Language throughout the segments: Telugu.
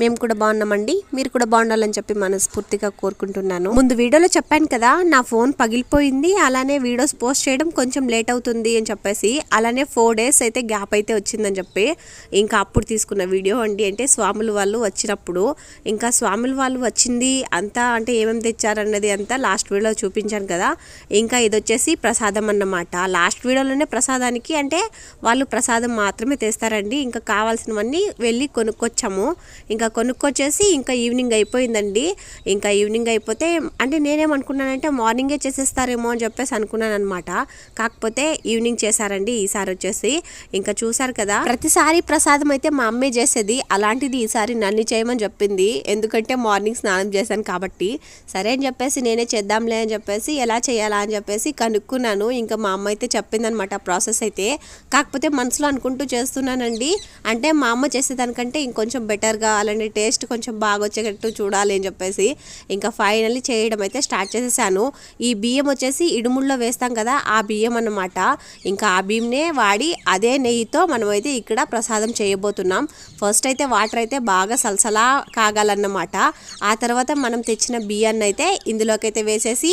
మేము కూడా బాగున్నామండి. మీరు కూడా బాగుండాలని చెప్పి మనస్ఫూర్తిగా కోరుకుంటున్నాను. ముందు వీడియోలో చెప్పాను కదా నా ఫోన్ పగిలిపోయింది అలానే వీడియోస్ పోస్ట్ చేయడం కొంచెం లేట్ అవుతుంది అని చెప్పేసి అలానే ఫోర్ డేస్ అయితే గ్యాప్ అయితే వచ్చిందని చెప్పి ఇంకా అప్పుడు తీసుకున్న వీడియో అండి. అంటే స్వాములు వాళ్ళు వచ్చినప్పుడు ఇంకా స్వాములు వాళ్ళు వచ్చింది అంతా అంటే ఏమేమి తెచ్చారన్నది అంతా లాస్ట్ వీడియోలో చూపించాను కదా. ఇంకా ఇది వచ్చేసి ప్రసాదం అన్నమాట. లాస్ట్ వీడియోలోనే ప్రసాదానికి అంటే వాళ్ళు ప్రసాదం మాత్రమే తెస్తారండి. ఇంకా కావాల్సినవన్నీ వెళ్ళి కొనుక్కొచ్చాము. ఇంకా కొనుక్కొచ్చేసి ఇంకా ఈవినింగ్ అయిపోయిందండి. ఇంకా ఈవినింగ్ అయిపోతే అంటే నేనేమనుకున్నానంటే మార్నింగే చేసేస్తారేమో అని చెప్పేసి అనుకున్నాను అనమాట కాకపోతే ఈవినింగ్ చేశారండి ఈసారి వచ్చేసి. ఇంకా చూసారు కదా ప్రతిసారి ప్రసాదం అయితే మా అమ్మే చేసేది. అలాంటిది ఈసారి నన్ను చేయమని చెప్పింది. ఎందుకంటే మార్నింగ్ స్నానం చేశాను కాబట్టి. సరే అని చెప్పేసి నేనే చేద్దాంలే అని చెప్పేసి ఎలా చేయాలా అని చెప్పేసి కనుక్కున్నాను. ఇంకా మా అమ్మ అయితే చెప్పిందనమాట ప్రాసెస్ అయితే. కాకపోతే మనసులో అనుకుంటూ చేస్తున్నానండి. అంటే మా అమ్మ చేసేదానికంటే ఇంకొంచెం బెటర్గా అలాంటి టేస్ట్ కొంచెం బాగా వచ్చేటట్టు చూడాలి అని చెప్పేసి ఇంకా ఫైనల్లీ చేయడం అయితే స్టార్ట్ చేసేసాను. ఈ బియ్యం వచ్చేసి ఇడుముల్లో వేస్తాం కదా ఆ బియ్యం అన్నమాట. ఇంకా ఆ బియ్యంనే వాడి అదే నెయ్యితో మనమైతే ఇక్కడ ప్రసాదం చేయబోతున్నాం. ఫస్ట్ అయితే వాటర్ అయితే బాగా సలసలా కాగాలన్నమాట. ఆ తర్వాత మనం తెచ్చిన బియ్యాన్ని అయితే ఇందులోకైతే వేసేసి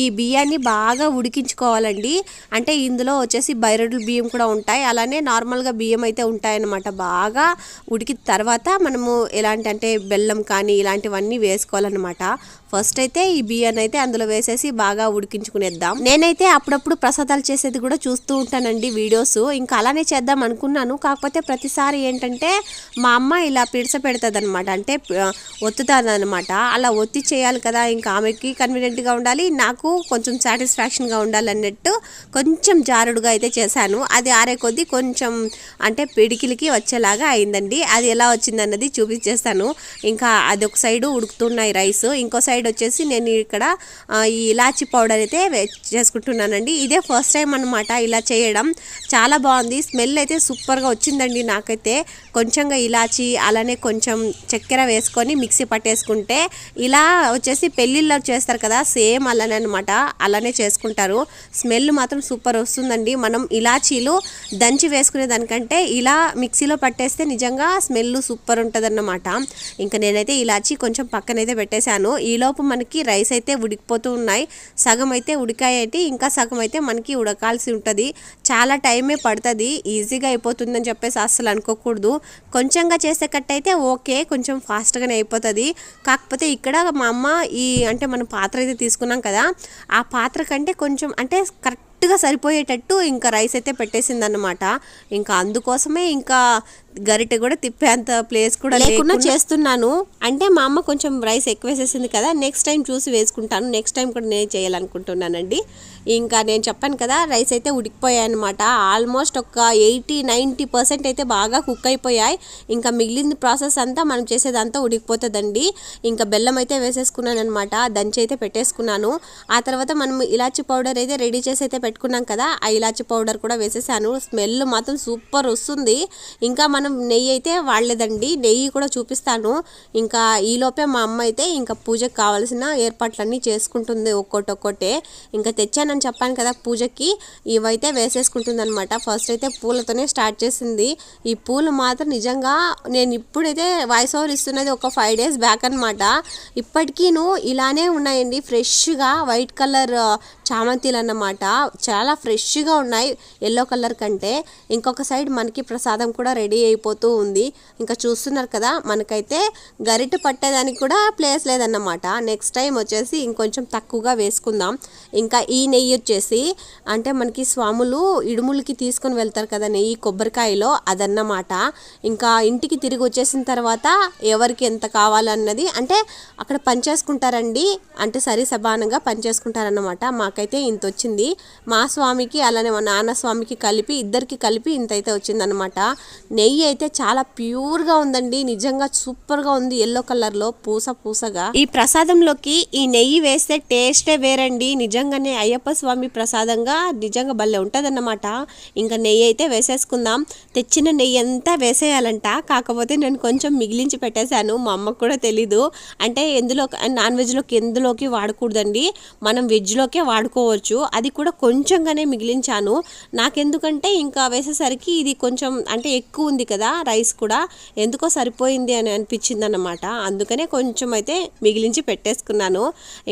ఈ బియ్యాన్ని బాగా ఉడికించుకోవాలండి. అంటే ఇందులో వచ్చేసి బైరడుల బియ్యం కూడా ఉంటాయి. అలానే నార్మల్గా బియ్యం అయితే ఉంటాయన్నమాట. బాగా ఉడికిన తర్వాత మనము ఎలాంటి అంటే బెల్లం కానీ ఇలాంటివన్నీ వేసుకోవాలన్నమాట. ఫస్ట్ అయితే ఈ బియ్యాన్ని అయితే అందులో వేసేసి బాగా ఉడికించుకునేద్దాం. నేనైతే అప్పుడప్పుడు ప్రసాదాలు చేసేది కూడా చూస్తూ ఉంటానండి వీడియోస్. ఇంకా అలానే చేద్దాం అనుకున్నాను. కాకపోతే ప్రతిసారి ఏంటంటే మా అమ్మ ఇలా పిడిస పెడుతుంది అనమాట అంటే ఒత్తుతుంది అనమాట అలా ఒత్తి చేయాలి కదా ఇంకా ఆమెకి కన్వీనియంట్గా ఉండాలి నాకు కొంచెం సాటిస్ఫాక్షన్గా ఉండాలన్నట్టు కొంచెం జారుడుగా అయితే చేశాను. అది ఆరే కొద్దీ కొంచెం అంటే పిడికిలికి వచ్చేలాగా అయిందండి. అది ఎలా వచ్చిందన్నది చూపించేస్తాను. ఇంకా అది ఒక సైడు ఉడుకుతున్నాయి రైస్. ఇంకో సైడ్ వచ్చేసి నేను ఇక్కడ ఈ ఇలాచి పౌడర్ అయితే వే- చేసుకుంటున్నానండి. ఇదే ఫస్ట్ టైం అనమాట ఇలా చేయడం. చాలా బాగుంది. స్మెల్ అయితే సూపర్గా వచ్చిందండి నాకైతే. కొంచెంగా ఇలాచి అలానే కొంచెం చక్కెర వేసుకొని మిక్సీ పట్టేసుకుంటే ఇలా వచ్చేసి పెళ్ళిళ్ళలో చేస్తారు కదా సేమ్ అలానే అనమాట అలానే చేసుకుంటారు. స్మెల్ మాత్రం సూపర్ వస్తుందండి. మనం ఇలాచీలు దంచి వేసుకునే దానికంటే ఇలా మిక్సీలో పట్టేస్తే నిజంగా స్మెల్ సూపర్ ఉంటుందన్నమాట. ఇంకా నేనైతే ఇలాచి కొంచెం పక్కనైతే పెట్టేశాను. ఈలోపు మనకి రైస్ అయితే ఉడికిపోతూ ఉన్నాయి. సగం అయితే ఉడికాయటి ఇంకా సగం అయితే మనకి ఉడకాల్సి ఉంటుంది. చాలా టైమే పడుతుంది. ఈజీగా అయిపోతుందని చెప్పేసి అస్సలు అనుకోకూడదు. కొంచెంగా చేసే కట్టయితే ఓకే కొంచెం ఫాస్ట్గానే అయిపోతుంది. కాకపోతే ఇక్కడ మా అమ్మ ఈ అంటే మనం పాత్ర అయితే తీసుకున్నాం కదా ఆ పాత్ర కంటే కొంచెం అంటే కరెక్ట్గా సరిపోయేటట్టు ఇంకా రైస్ అయితే పెట్టేసింది అనమాట ఇంకా అందుకోసమే ఇంకా గరిటె కూడా తిప్పేంత ప్లేస్ కూడా లేకుండా చేస్తున్నాను. అంటే మా అమ్మ కొంచెం రైస్ ఎక్కువ వేసేసింది కదా నెక్స్ట్ టైం చూసి వేసుకుంటాను. నెక్స్ట్ టైం కూడా నేను చేయాలనుకుంటున్నానండి. ఇంకా నేను చెప్పాను కదా రైస్ అయితే ఉడికిపోయాయి అనమాట ఆల్మోస్ట్ ఒక ఎయిటీ నైంటీ పర్సెంట్ అయితే బాగా కుక్ అయిపోయాయి. ఇంకా మిగిలిన ప్రాసెస్ అంతా మనం చేసేదంతా ఉడికిపోతుందండి. ఇంకా బెల్లం అయితే వేసేసుకున్నాను అనమాట దంచి అయితే పెట్టేసుకున్నాను. ఆ తర్వాత మనం ఇలాచి పౌడర్ అయితే రెడీ చేసి అయితే పెట్టుకున్నాం కదా ఆ ఇలాచి పౌడర్ కూడా వేసేసాను. స్మెల్ మాత్రం సూపర్ వస్తుంది. ఇంకా మనం నెయ్యి అయితే వాడలేదండి. నెయ్యి కూడా చూపిస్తాను. ఇంకా ఈలోపే మా అమ్మ అయితే ఇంకా పూజకు కావాల్సిన ఏర్పాట్లన్నీ చేసుకుంటుంది ఒక్కోటి ఒక్కోటే ఇంకా తెచ్చానని చెప్పాను కదా పూజకి. ఇవైతే వేసేసుకుంటుంది అనమాట ఫస్ట్ అయితే పూలతోనే స్టార్ట్ చేసింది. ఈ పూలు మాత్రం నిజంగా నేను ఇప్పుడైతే వాయిస్ ఓవర్ ఇస్తున్నది ఒక ఫైవ్ డేస్ బ్యాక్ అనమాట ఇప్పటికీను ఇలానే ఉన్నాయండి. ఫ్రెష్గా వైట్ కలర్ చామంతిలు అన్నమాట చాలా ఫ్రెష్గా ఉన్నాయి. ఎల్లో కలర్ కంటే ఇంకొక సైడ్ మనకి ప్రసాదం కూడా రెడీ అయిపోతూ ఉంది. ఇంకా చూస్తున్నారు కదా మనకైతే గరిట పట్టేదానికి కూడా ప్లేస్ లేదన్నమాట. నెక్స్ట్ టైం వచ్చేసి ఇంకొంచెం తక్కువగా వేసుకుందాం. ఇంకా ఈ నెయ్యి వచ్చేసి అంటే మనకి స్వాములు ఇడుములకి తీసుకొని వెళ్తారు కదా నెయ్యి కొబ్బరికాయలో అదన్నమాట. ఇంకా ఇంటికి తిరిగి వచ్చేసిన తర్వాత ఎవరికి ఎంత కావాలన్నది అంటే అక్కడ పనిచేసుకుంటారండి అంటే సరి సమానంగా పనిచేసుకుంటారన్నమాట మాకైతే ఇంత వచ్చింది మా స్వామికి అలానే మా నాన్న స్వామికి కలిపి ఇద్దరికి కలిపి ఇంత అయితే వచ్చిందనమాట నెయ్యి అయితే చాలా ప్యూర్గా ఉందండి. నిజంగా సూపర్గా ఉంది. ఎల్లో కలర్లో పూస పూసగా. ఈ ప్రసాదంలోకి ఈ నెయ్యి వేస్తే టేస్టే వేరండి. నిజంగానే అయ్యప్ప స్వామి ప్రసాదంగా నిజంగా భలే ఉంటుందన్నమాట. ఇంకా నెయ్యి అయితే వేసేసుకుందాం. తెచ్చిన నెయ్యి అంతా వేసేయాలంట. కాకపోతే నేను కొంచెం మిగిలించి పెట్టేశాను. మా అమ్మకు కూడా తెలీదు. అంటే ఎందులో నాన్ వెజ్లోకి ఎందులోకి వాడకూడదండి. మనం వెజ్లోకే వాడుకో అనుకోవచ్చు. అది కూడా కొంచెంగానే మిగిలించాను. నాకెందుకంటే ఇంకా వేసేసరికి ఇది కొంచెం అంటే ఎక్కువ ఉంది కదా రైస్ కూడా. ఎందుకో సరిపోయింది అని అనిపించింది అనమాట అందుకనే కొంచెం అయితే మిగిలించి పెట్టేసుకున్నాను.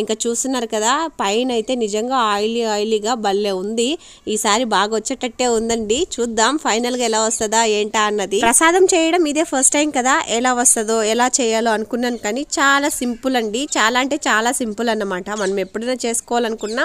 ఇంకా చూస్తున్నారు కదా పైన అయితే నిజంగా ఆయిలీ ఆయిలీగా భలే ఉంది. ఈసారి బాగా వచ్చేటట్టే ఉందండి. చూద్దాం ఫైనల్గా ఎలా వస్తుందా ఏంటా అన్నది. ప్రసాదం చేయడం ఇదే ఫస్ట్ టైం కదా ఎలా వస్తుందో ఎలా చేయాలో అనుకున్నాను కానీ చాలా సింపుల్ అండి. చాలా అంటే చాలా సింపుల్ అన్నమాట. మనం ఎప్పుడైనా చేసుకోవాలనుకున్నా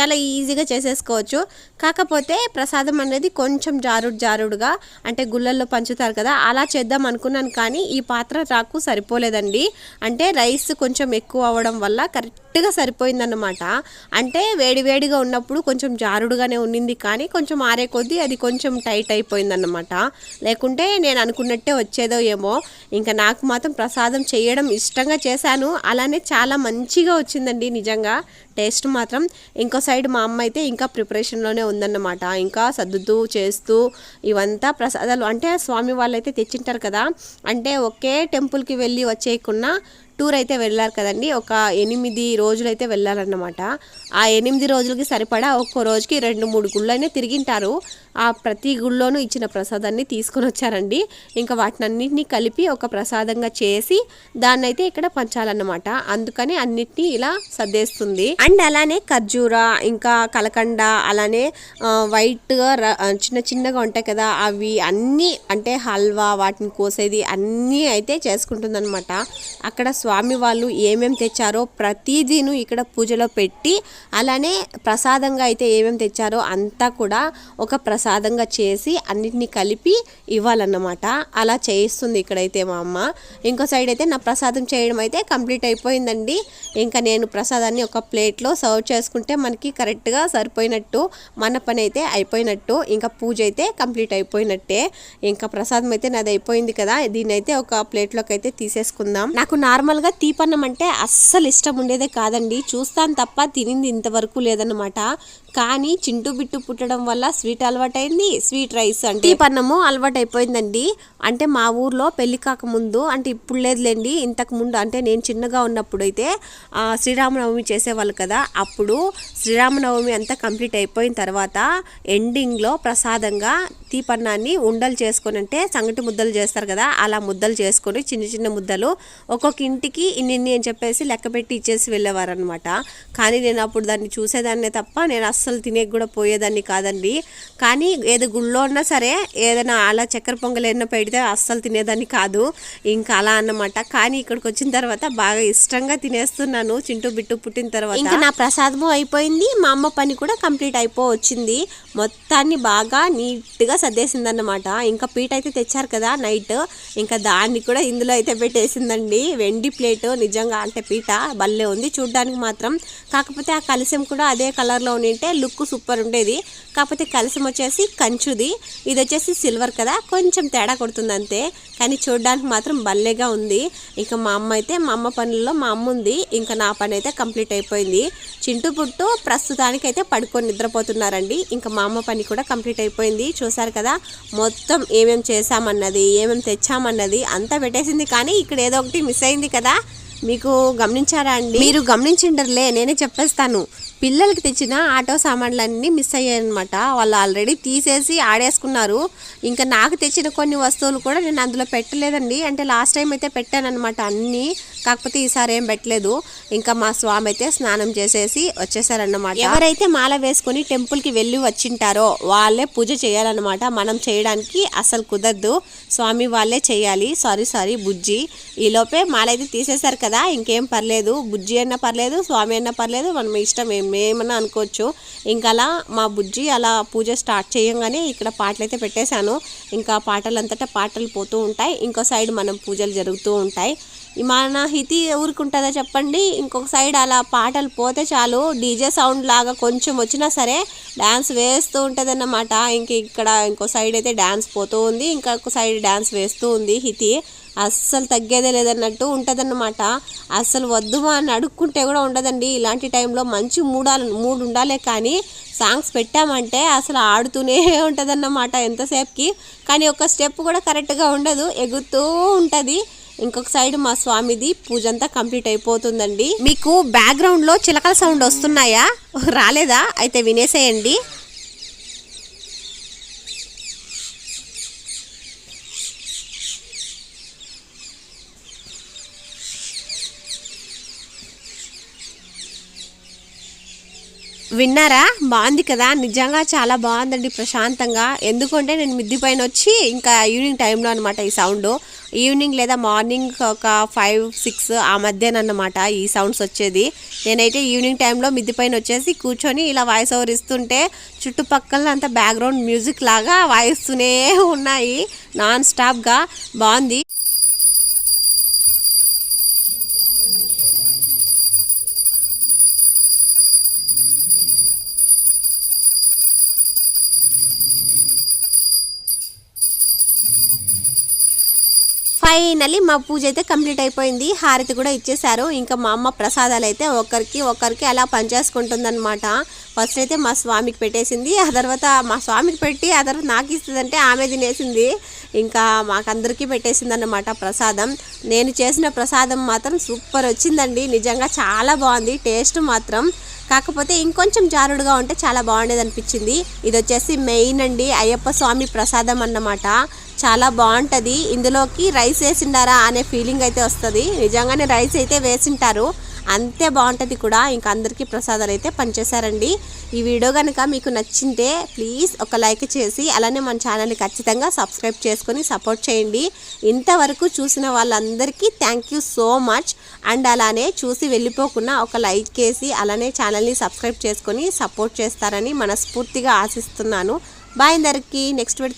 చాలా ఈజీగా చేసేసుకోవచ్చు. కాకపోతే ప్రసాదం అనేది కొంచెం జారుడు జారుడుగా అంటే గుళ్ళల్లో పంచుతారు కదా అలా చేద్దాం అనుకున్నాను కానీ ఈ పాత్ర రాకు సరిపోలేదండి. అంటే రైస్ కొంచెం ఎక్కువ అవ్వడం వల్ల కరెక్ట్గా సరిపోయిందన్నమాట. అంటే వేడివేడిగా ఉన్నప్పుడు కొంచెం జారుడుగానే ఉన్నింది కానీ కొంచెం ఆరే కొద్దీ అది కొంచెం టైట్ అయిపోయిందన్నమాట. లేకుంటే నేను అనుకున్నట్టే వచ్చేదో ఏమో. ఇంకా నాకు మాత్రం ప్రసాదం చేయడం ఇష్టంగా చేశాను. అలానే చాలా మంచిగా వచ్చిందండి నిజంగా. టేస్ట్ మాత్రం. ఇంకో సైడ్ మా అమ్మ అయితే ఇంకా ప్రిపరేషన్లోనే ఉందన్నమాట. ఇంకా సర్దుతూ చేస్తూ ఇవంతా ప్రసాదాలు అంటే స్వామి వాళ్ళు అయితే తెచ్చింటారు కదా. అంటే ఒకే టెంపుల్కి వెళ్ళి వచ్చేయకున్నా టూర్ అయితే వెళ్ళారు కదండి. ఒక ఎనిమిది రోజులు అయితే వెళ్ళారన్నమాట ఆ ఎనిమిది రోజులకి సరిపడా ఒక్కో రోజుకి రెండు మూడు గుళ్ళైనా తిరిగింటారు. ఆ ప్రతి గుళ్ళోనూ ఇచ్చిన ప్రసాదాన్ని తీసుకొని వచ్చారండి. ఇంకా వాటినన్నింటినీ కలిపి ఒక ప్రసాదంగా చేసి దాన్ని అయితే ఇక్కడ పంచాలన్నమాట. అందుకని అన్నిటినీ ఇలా సర్దేస్తుంది. అండ్ అలానే ఖర్జూర ఇంకా కలకండ అలానే వైట్గా చిన్న చిన్నగా ఉంటాయి కదా అవి అన్నీ అంటే హల్వా వాటిని కోసేది అన్నీ అయితే చేసుకుంటుందన్నమాట. అక్కడ స్వామి వాళ్ళు ఏమేమి తెచ్చారో ప్రతిదీను ఇక్కడ పూజలో పెట్టి అలానే ప్రసాదంగా అయితే ఏమేమి తెచ్చారో అంతా కూడా ఒక ప్రసాదంగా చేసి అన్నిటినీ కలిపి ఇవ్వాలన్నమాట. అలా చేయిస్తుంది ఇక్కడైతే మా అమ్మ. ఇంకో సైడ్ అయితే నా ప్రసాదం చేయడం అయితే కంప్లీట్ అయిపోయిందండి. ఇంకా నేను ప్రసాదాన్ని ఒక ప్లేట్లో సర్వ్ చేసుకుంటే మనకి కరెక్ట్గా సరిపోయినట్టు మన పని అయితే అయిపోయినట్టు ఇంకా పూజ అయితే కంప్లీట్ అయిపోయినట్టే. ఇంకా ప్రసాదం అయితే నాది అయిపోయింది కదా దీన్ని అయితే ఒక ప్లేట్లోకి అయితే తీసేసుకుందాం. నాకు నార్మల్ నార్మల్గా తీపన్నం అంటే అస్సలు ఇష్టం ఉండేదే కాదండి. చూస్తాను తప్ప తినింది ఇంతవరకు లేదన్నమాట. కానీ చింటూ బిట్టు పుట్టడం వల్ల స్వీట్ అలవాటైంది స్వీట్ రైస్ అంటే. తీపన్నము అలవాటు అయిపోయిందండి అంటే మా ఊర్లో పెళ్ళి కాకముందు అంటే ఇప్పుడు లేదులేండి ఇంతకు ముందు అంటే నేను చిన్నగా ఉన్నప్పుడు అయితే శ్రీరామనవమి చేసేవాళ్ళు కదా అప్పుడు శ్రీరామనవమి అంతా కంప్లీట్ అయిపోయిన తర్వాత ఎండింగ్లో ప్రసాదంగా తీపన్నాన్ని ఉండలు చేసుకొని అంటే సంగటి ముద్దలు చేస్తారు కదా అలా ముద్దలు చేసుకొని చిన్న చిన్న ముద్దలు ఒక్కొక్క ఇంటికి ఇన్ని ఇన్ని అని చెప్పేసి లెక్క పెట్టి ఇచ్చేసి వెళ్ళేవారు అనమాట కానీ నేను అప్పుడు దాన్ని చూసేదాన్నే తప్ప నేను అస్సలు అసలు తినే కూడా పోయేదాన్ని కాదండి. కానీ ఏదో గుళ్ళో ఉన్నా సరే ఏదైనా అలా చక్కెర పొంగల్ ఏదైనా పెడితే అస్సలు తినేదాన్ని కాదు. ఇంకా అలా అన్నమాట. కానీ ఇక్కడికి వచ్చిన తర్వాత బాగా ఇష్టంగా తినేస్తున్నాను. చింటూ బిట్టు పుట్టిన తర్వాత. ఇంకా నా ప్రసాదము అయిపోయింది. మా అమ్మ పని కూడా కంప్లీట్ అయిపో వచ్చింది మొత్తాన్ని బాగా నీట్గా సర్దేసిందన్నమాట. ఇంకా పీట అయితే తెచ్చారు కదా నైట్. ఇంకా దాన్ని కూడా ఇందులో అయితే పెట్టేసిందండి. వెండి ప్లేట్ నిజంగా అంటే పీట భలే ఉంది. చూడ్డానికి మాత్రం. కాకపోతే ఆ కలశం కూడా అదే కలర్లో ఉండింటే లుక్ సూపర్ ఉండేది. కాకపోతే కలసం వచ్చేసి కంచుది. ఇది వచ్చేసి సిల్వర్ కదా. కొంచెం తేడా కొడుతుంది అంతే. కానీ చూడడానికి మాత్రం భలేగా ఉంది. ఇంకా మా అమ్మ అయితే మా అమ్మ పనుల్లో మా అమ్మ ఉంది. ఇంకా నా పని అయితే కంప్లీట్ అయిపోయింది. చింటూ పుట్టు ప్రస్తుతానికి అయితే పడుకొని నిద్రపోతున్నారండి. ఇంకా మా అమ్మ పని కూడా కంప్లీట్ అయిపోయింది. చూసారు కదా మొత్తం ఏమేమి చేసామన్నది ఏమేమి తెచ్చామన్నది అంతా పెట్టేసింది. కానీ ఇక్కడ ఏదో ఒకటి మిస్ అయింది కదా. మీకు గమనించారా అండి? మీరు గమనించిండర్లే నేనే చెప్పేస్తాను. పిల్లలకి తెచ్చిన ఆటో సామాన్లన్నీ మిస్ అయ్యాయి అనమాట వాళ్ళు ఆల్రెడీ తీసేసి ఆడేసుకున్నారు. ఇంకా నాకు తెచ్చిన కొన్ని వస్తువులు కూడా నేను అందులో పెట్టలేదండి. అంటే లాస్ట్ టైం అయితే పెట్టానన్నమాట అన్నీ. కాకపోతే ఈసారి ఏం పెట్టలేదు. ఇంకా మా స్వామి అయితే స్నానం చేసేసి వచ్చేసారన్నమాట. ఎవరైతే మాల వేసుకొని టెంపుల్కి వెళ్ళి వచ్చింటారో వాళ్ళే పూజ చేయాలన్నమాట. మనం చేయడానికి అసలు కుదరదు. స్వామి వాళ్ళే చేయాలి. సారీ సారీ బుజ్జి. ఈలోపే మాల అయితే తీసేశారు కదా ఇంకేం పర్లేదు. బుజ్జి అయినా పర్లేదు స్వామి అయినా పర్లేదు. మనం ఇష్టం ఏం మేమన్నా అనుకోవచ్చు. ఇంకా అలా మా బుజ్జి అలా పూజ స్టార్ట్ చేయంగానే ఇక్కడ పాటలు అయితే పెట్టేశాను. ఇంకా పాటలంతటా పాటలు పోతూ ఉంటాయి. ఇంకో సైడ్ మనం పూజలు జరుగుతూ ఉంటాయి. మన హితి ఊరుకుంటుందా చెప్పండి? ఇంకొక సైడ్ అలా పాటలు పోతే చాలు డీజే సౌండ్ లాగా కొంచెం వచ్చినా సరే డ్యాన్స్ వేస్తూ ఉంటుంది అన్నమాట ఇంక ఇక్కడ ఇంకో సైడ్ అయితే డ్యాన్స్ పోతూ ఉంది ఇంకొక సైడ్ డ్యాన్స్ వేస్తూ ఉంది హితి. అస్సలు తగ్గేదే లేదన్నట్టు ఉంటుందన్నమాట. అస్సలు వద్దు అని అడుక్కుంటే కూడా ఉండదండి. ఇలాంటి టైంలో మంచి మూడాలి మూడు ఉండాలే కానీ సాంగ్స్ పెట్టామంటే అసలు ఆడుతూనే ఉంటుందన్నమాట ఎంతసేపుకి. కానీ ఒక స్టెప్ కూడా కరెక్ట్గా ఉండదు ఎగురుతూ ఉంటుంది. ఇంకొక సైడ్ మా స్వామిది పూజ అంతా కంప్లీట్ అయిపోతుందండి. మీకు బ్యాక్గ్రౌండ్లో చిలకల సౌండ్ వస్తున్నాయా? రాలేదా? అయితే వినేసేయండి. విన్నారా? బాగుంది కదా. నిజంగా చాలా బాగుందండి ప్రశాంతంగా. ఎందుకంటే నేను మిద్ది పైన వచ్చి ఇంకా ఈవినింగ్ టైంలో అనమాట ఈ సౌండ్. ఈవినింగ్ లేదా మార్నింగ్ ఒక ఫైవ్ సిక్స్ ఆ మధ్యనన్నమాట ఈ సౌండ్స్ వచ్చేది. నేనైతే ఈవినింగ్ టైంలో మిద్ది పైన వచ్చేసి కూర్చొని ఇలా వాయిస్ ఓవర్ ఇస్తుంటే చుట్టుపక్కల అంత బ్యాక్గ్రౌండ్ మ్యూజిక్ లాగా వాయిస్తూనే ఉన్నాయి. నాన్ స్టాప్గా. బాగుంది. ఫైనల్లీ మా పూజ అయితే కంప్లీట్ అయిపోయింది. హారతి కూడా ఇచ్చేశారు. ఇంకా మా అమ్మ ప్రసాదాలు అయితే ఒకరికి ఒకరికి అలా పనిచేసుకుంటుందన్నమాట. ఫస్ట్ అయితే మా స్వామికి పెట్టేసింది. ఆ తర్వాత మా స్వామికి పెట్టి ఆ తర్వాత నాకు ఇస్తుందంటే ఆమె తినేసింది. ఇంకా మాకందరికీ పెట్టేసింది అన్నమాట ప్రసాదం. నేను చేసిన ప్రసాదం మాత్రం సూపర్ వచ్చిందండి. నిజంగా చాలా బాగుంది. టేస్ట్ మాత్రం. కాకపోతే ఇంకొంచెం జారుడుగా ఉంటే చాలా బాగుండేది అనిపించింది ఇది వచ్చేసి మెయిన్ అండి అయ్యప్ప స్వామి ప్రసాదం అన్నమాట. చాలా బాగుంటుంది. ఇందులోకి రైస్ వేసిండారా అనే ఫీలింగ్ అయితే వస్తుంది. నిజంగానే రైస్ అయితే వేసింటారు. అంతే బాగుంటుంది కూడా. ఇంకా అందరికీ ప్రసాదాలు అయితే పనిచేశారండి ఈ వీడియో కనుక మీకు నచ్చింటే ప్లీజ్ ఒక లైక్ చేసి అలానే మన ఛానల్ని ఖచ్చితంగా సబ్స్క్రైబ్ చేసుకొని సపోర్ట్ చేయండి. ఇంతవరకు చూసిన వాళ్ళందరికీ thank you so much and అలానే చూసి వెళ్ళిపోకుండా ఒక లైక్ వేసి అలానే ఛానల్ని సబ్స్క్రైబ్ చేసుకొని సపోర్ట్ చేస్తారని మనస్ఫూర్తిగా ఆశిస్తున్నాను. బాయ్ అందరికీ. నెక్స్ట్ వీడితో